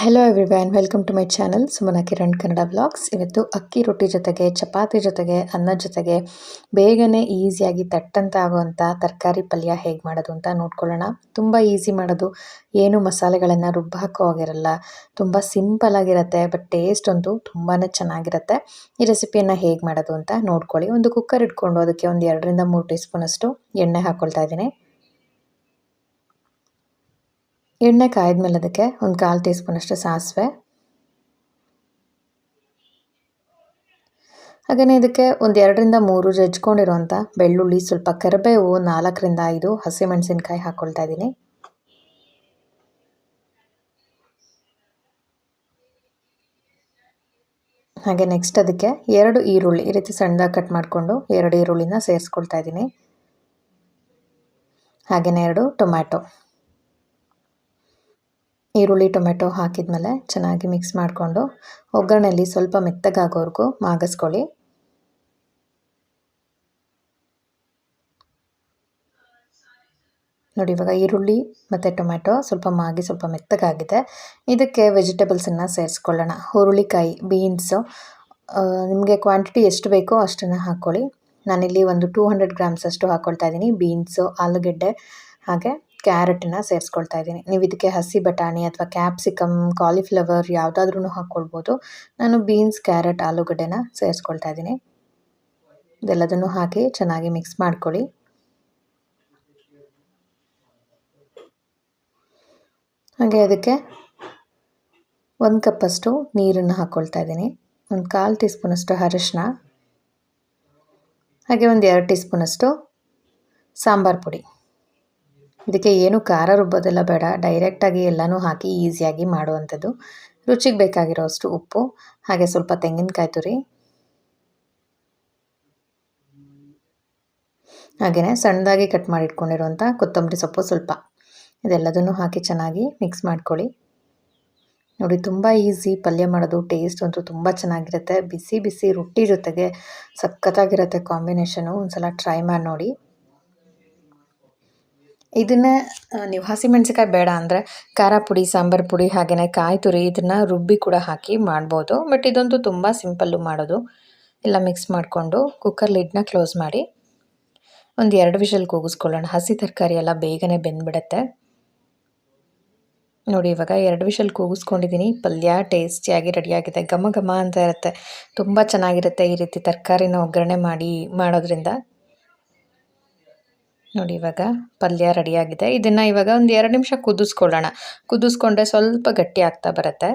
Hello everyone welcome to my channel Sumana Kiran Kannada blogs ಇವತ್ತು ಅಕ್ಕಿ ರೊಟ್ಟಿ ಜೊತೆಗೆ, ಚಪಾತಿ ಜೊತೆಗೆ, ಅನ್ನ ಜೊತೆಗೆ ಬೇಗನೆ ಈಸಿಯಾಗಿ ತಟ್ಟಂತ ಆಗುವಂಥ ತರಕಾರಿ ಪಲ್ಯ ಹೇಗೆ ಮಾಡೋದು ಅಂತ ನೋಡ್ಕೊಳ್ಳೋಣ. ತುಂಬ ಈಸಿ ಮಾಡೋದು. ಏನು ಮಸಾಲೆಗಳನ್ನು ರುಬ್ಬ ಹಾಕೋ ಆಗಿರಲ್ಲ ತುಂಬ ಸಿಂಪಲ್ ಆಗಿರುತ್ತೆ ಬಟ್ ಟೇಸ್ಟ್ ಅಂತೂ ತುಂಬಾ ಚೆನ್ನಾಗಿರುತ್ತೆ. ಈ ರೆಸಿಪಿಯನ್ನು ಹೇಗೆ ಮಾಡೋದು ಅಂತ ನೋಡ್ಕೊಳ್ಳಿ. ಒಂದು ಕುಕ್ಕರ್ ಇಟ್ಕೊಂಡು ಅದಕ್ಕೆ ಒಂದು ಎರಡರಿಂದ ಮೂರು ಟೀ ಸ್ಪೂನಷ್ಟು ಎಣ್ಣೆ ಹಾಕ್ಕೊಳ್ತಾ ಇದ್ದೀನಿ. ಎಣ್ಣೆ ಕಾಯ್ದ್ಮೇಲೆ ಅದಕ್ಕೆ ಒಂದು ಕಾಲು ಟೀ ಸಾಸಿವೆ. ಹಾಗೆಯೇ ಇದಕ್ಕೆ ಒಂದು ಎರಡರಿಂದ ಮೂರು ಜಜ್ಕೊಂಡಿರುವಂಥ ಬೆಳ್ಳುಳ್ಳಿ, ಸ್ವಲ್ಪ ಕರಿಬೇವು, ನಾಲ್ಕರಿಂದ ಐದು ಹಸಿಮೆಣಸಿನ್ಕಾಯಿ ಹಾಕ್ಕೊಳ್ತಾ ಇದ್ದೀನಿ. ಹಾಗೆ ನೆಕ್ಸ್ಟ್ ಅದಕ್ಕೆ ಎರಡು ಈರುಳ್ಳಿ, ಈ ರೀತಿ ಸಣ್ಣದಾಗಿ ಕಟ್ ಮಾಡಿಕೊಂಡು ಎರಡು ಈರುಳ್ಳಿನ ಸೇರಿಸ್ಕೊಳ್ತಾ ಇದ್ದೀನಿ. ಹಾಗೆಯೇ ಎರಡು ಟೊಮ್ಯಾಟೊ. ಈರುಳ್ಳಿ, ಟೊಮೆಟೊ ಹಾಕಿದ್ಮೇಲೆ ಚೆನ್ನಾಗಿ ಮಿಕ್ಸ್ ಮಾಡಿಕೊಂಡು ಒಗ್ಗರಣೆಯಲ್ಲಿ ಸ್ವಲ್ಪ ಮೆತ್ತಗಾಗೋವರೆಗೂ ಮಾಗಿಸ್ಕೊಳ್ಳಿ. ನೋಡಿ, ಇವಾಗ ಈರುಳ್ಳಿ ಮತ್ತು ಟೊಮೆಟೊ ಸ್ವಲ್ಪ ಮಾಗಿ ಸ್ವಲ್ಪ ಮೆತ್ತಗಾಗಿದೆ. ಇದಕ್ಕೆ ವೆಜಿಟೇಬಲ್ಸನ್ನು ಸೇರಿಸ್ಕೊಳ್ಳೋಣ. ಹುರುಳಿಕಾಯಿ, ಬೀನ್ಸು ನಿಮಗೆ ಕ್ವಾಂಟಿಟಿ ಎಷ್ಟು ಬೇಕೋ ಅಷ್ಟನ್ನು ಹಾಕ್ಕೊಳ್ಳಿ. ನಾನಿಲ್ಲಿ ಒಂದು ಟೂ ಹಂಡ್ರೆಡ್ ಗ್ರಾಮ್ಸ್ ಅಷ್ಟು ಹಾಕ್ಕೊಳ್ತಾ ಇದ್ದೀನಿ. ಬೀನ್ಸು, ಆಲೂಗೆಡ್ಡೆ ಹಾಗೆ ಕ್ಯಾರೆಟನ್ನ ಸೇರಿಸ್ಕೊಳ್ತಾ ಇದ್ದೀನಿ. ನೀವು ಇದಕ್ಕೆ ಹಸಿ ಬಟಾಣಿ ಅಥವಾ ಕ್ಯಾಪ್ಸಿಕಮ್ ಕಾಲಿಫ್ಲವರ್ ಯಾವುದಾದ್ರೂ ಹಾಕ್ಕೊಳ್ಬೋದು. ನಾನು ಬೀನ್ಸ್ ಕ್ಯಾರೆಟ್ ಆಲೂಗಡ್ಡೆನ ಸೇರಿಸ್ಕೊಳ್ತಾ ಇದ್ದೀನಿ. ಇದೆಲ್ಲದನ್ನು ಹಾಕಿ ಚೆನ್ನಾಗಿ ಮಿಕ್ಸ್ ಮಾಡ್ಕೊಳ್ಳಿ. ಹಾಗೆ ಅದಕ್ಕೆ ಒಂದು ಕಪ್ಪಷ್ಟು ನೀರನ್ನು ಹಾಕ್ಕೊಳ್ತಾ ಇದ್ದೀನಿ. ಒಂದು ಕಾಲು ಟೀ ಸ್ಪೂನಷ್ಟು ಅರಶಿನ. ಹಾಗೆ ಒಂದು ಎರಡು ಟೀ ಸ್ಪೂನಷ್ಟು ಸಾಂಬಾರು ಪುಡಿ. ಇದಕ್ಕೆ ಏನು ಖಾರ ರುಬ್ಬೋದೆಲ್ಲ, ಬೇಡ. ಡೈರೆಕ್ಟಾಗಿ ಎಲ್ಲನೂ ಹಾಕಿ ಈಸಿಯಾಗಿ ಮಾಡುವಂಥದ್ದು. ರುಚಿಗೆ ಬೇಕಾಗಿರೋ ಅಷ್ಟು ಉಪ್ಪು, ಹಾಗೆ ಸ್ವಲ್ಪ ತೆಂಗಿನಕಾಯಿ ತುರಿ. ಹಾಗೆಯೇ ಸಣ್ಣದಾಗಿ ಕಟ್ ಮಾಡಿಟ್ಕೊಂಡಿರುವಂಥ ಕೊತ್ತಂಬರಿ ಸೊಪ್ಪು ಸ್ವಲ್ಪ. ಇದೆಲ್ಲದನ್ನು ಹಾಕಿ ಚೆನ್ನಾಗಿ ಮಿಕ್ಸ್ ಮಾಡ್ಕೊಳ್ಳಿ. ನೋಡಿ, ತುಂಬ ಈಸಿ ಪಲ್ಯ ಮಾಡೋದು ಟೇಸ್ಟ್ ಅಂತೂ ತುಂಬ ಚೆನ್ನಾಗಿರುತ್ತೆ. ಬಿಸಿ ಬಿಸಿ ರೊಟ್ಟಿ ಜೊತೆಗೆ ಸಖತ್ತಾಗಿರುತ್ತೆ ಕಾಂಬಿನೇಷನು. ಒಂದು ಸಲ ಟ್ರೈ ಮಾಡಿ ನೋಡಿ. ಇದನ್ನೇ ನೀವು ಹಸಿಮೆಣ್ಸಿಕಾಯಿ ಬೇಡ ಅಂದರೆ ಖಾರ ಪುಡಿ, ಸಾಂಬಾರು ಪುಡಿ ಹಾಗೆಯೇ ಕಾಯಿ ತುರಿ ಇದನ್ನು ರುಬ್ಬಿ ಕೂಡ ಹಾಕಿ ಮಾಡ್ಬೋದು. ಬಟ್ ಇದಂತೂ ತುಂಬ ಸಿಂಪಲ್ಲು ಮಾಡೋದು. ಎಲ್ಲ ಮಿಕ್ಸ್ ಮಾಡಿಕೊಂಡು ಕುಕ್ಕರ್ ಲಿಡ್ನ ಕ್ಲೋಸ್ ಮಾಡಿ ಒಂದು ಎರಡು ವಿಷಲ್ ಕೂಗಿಸ್ಕೊಳ್ಳೋಣ. ಹಸಿ ತರಕಾರಿ ಎಲ್ಲ ಬೇಗನೆ ಬೆಂದ್ಬಿಡತ್ತೆ. ನೋಡಿ ಇವಾಗ ಎರಡು ವಿಷಲ್ ಕೂಗಿಸ್ಕೊಂಡಿದ್ದೀನಿ ಪಲ್ಯ ಟೇಸ್ಟಿಯಾಗಿ ರೆಡಿಯಾಗಿದೆ ಘಮ ಘಮ ಅಂತ ಇರುತ್ತೆ. ತುಂಬ ಚೆನ್ನಾಗಿರುತ್ತೆ ಈ ರೀತಿ ತರಕಾರಿನ ಒಗ್ಗರಣೆ ಮಾಡಿ ಮಾಡೋದ್ರಿಂದ. ನೋಡಿ ಇವಾಗ ಪಲ್ಯ ರೆಡಿಯಾಗಿದೆ. ಇದನ್ನು ಇವಾಗ ಒಂದು ಎರಡು ನಿಮಿಷ ಕುದಿಸ್ಕೊಳ್ಳೋಣ. ಕುದಿಸ್ಕೊಂಡ್ರೆ ಸ್ವಲ್ಪ ಗಟ್ಟಿ ಆಗ್ತಾ ಬರುತ್ತೆ.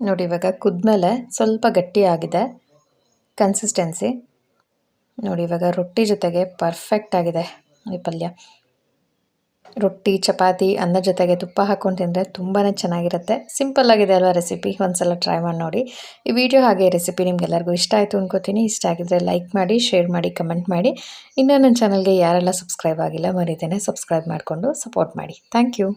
ನೋಡಿ ಇವಾಗ ಕುದ್ಮೇಲೆ ಸ್ವಲ್ಪ ಗಟ್ಟಿ ಆಗಿದೆ. ಕನ್ಸಿಸ್ಟೆನ್ಸಿ ನೋಡಿ ಇವಾಗ ರೊಟ್ಟಿ ಜೊತೆಗೆ ಪರ್ಫೆಕ್ಟ್ ಆಗಿದೆ ಈ ಪಲ್ಯ. ರೊಟ್ಟಿ, ಚಪಾತಿ, ಅನ್ನ ಜೊತೆಗೆ ತುಪ್ಪ ಹಾಕ್ಕೊಂಡು ತಿಂದರೆ ತುಂಬಾ ಚೆನ್ನಾಗಿರುತ್ತೆ. ಸಿಂಪಲ್ ಆಗಿದೆ ಅಲ್ವಾ ರೆಸಿಪಿ ಒಂದ್ಸಲ ಟ್ರೈ ಮಾಡಿ ನೋಡಿ. ಈ ವಿಡಿಯೋ ಹಾಗೆ ರೆಸಿಪಿ ನಿಮ್ಗೆಲ್ಲರಿಗೂ ಇಷ್ಟ ಆಯಿತು ಅನ್ಕೋತೀನಿ. ಇಷ್ಟ ಆಗಿದ್ರೆ ಲೈಕ್ ಮಾಡಿ ಶೇರ್ ಮಾಡಿ ಕಮೆಂಟ್ ಮಾಡಿ. ಇನ್ನೂ ನನ್ನ ಚಾನಲ್ಗೆ ಯಾರೆಲ್ಲ ಸಬ್ಸ್ಕ್ರೈಬ್ ಆಗಿಲ್ಲ ಮರೀತೇನೆ ಸಬ್ಸ್ಕ್ರೈಬ್ ಮಾಡಿಕೊಂಡು ಸಪೋರ್ಟ್ ಮಾಡಿ. Thank you